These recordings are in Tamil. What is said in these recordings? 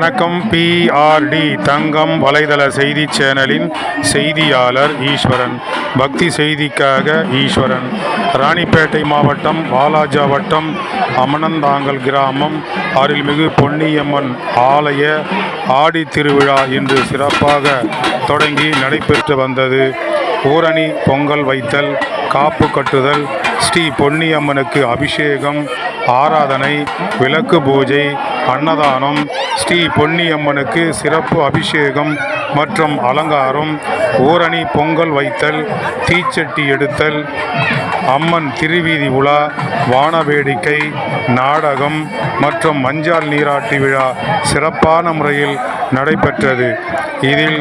வணக்கம் பிஆர்டி தங்கம் வலைதள செய்தி சேனலின் செய்தியாளர் ஈஸ்வரன். பக்தி செய்திக்காக ஈஸ்வரன். ராணிப்பேட்டை மாவட்டம் வாலாஜா வட்டம் அமனந்தாங்கல் கிராமம் அருள்மிகு பொன்னியம்மன் ஆலய ஆடி திருவிழா இன்று சிறப்பாக தொடங்கி நடைபெற்று வந்தது. ஊரணி பொங்கல் வைத்தல் காப்பு கட்டுதல் ஸ்ரீ பொன்னியம்மனுக்கு அபிஷேகம் ஆராதனை விளக்கு பூஜை அன்னதானம் ஸ்ரீ பொன்னியம்மனுக்கு சிறப்பு அபிஷேகம் மற்றும் அலங்காரம் ஊரணி பொங்கல் வைத்தல் தீச்சட்டி எடுத்தல் அம்மன் திருவீதி உலா வான வேடிக்கை நாடகம் மற்றும் மஞ்சால் நீராட்டு விழா சிறப்பான முறையில் நடைபெற்றது. இதில்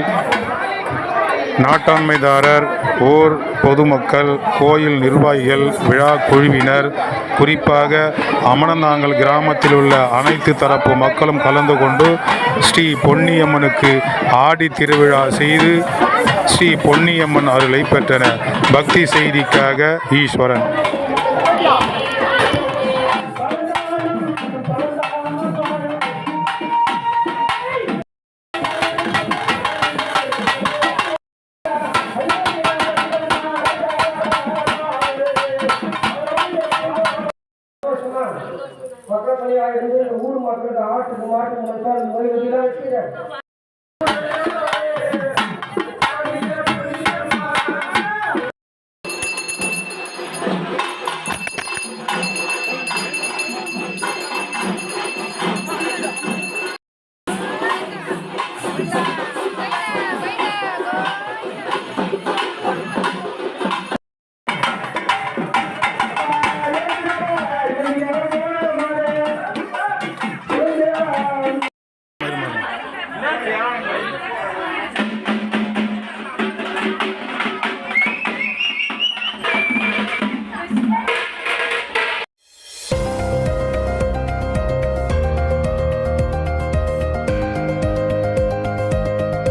நாட்டாண்மைதாரர் ஊர் பொதுமக்கள் கோயில் நிர்வாகிகள் விழா குழுவினர் குறிப்பாக அமனந்தாங்கல் கிராமத்தில் உள்ள அனைத்து தரப்பு மக்களும் கலந்து கொண்டு ஸ்ரீ பொன்னியம்மனுக்கு ஆடி திருவிழா செய்து ஸ்ரீ பொன்னியம்மன் அருளை பெற்றனர். பக்தி செய்திக்காக ஈஸ்வரன். ಮಕ್ಕಳ ಮನೆ ಆಗಿರೋದು ಊರು ಮಕ್ಕಳದ ಆಟ ಮಾಟ ಮನುಷ್ಯ ಮನೆ ಗೊತ್ತಿಲ್ಲ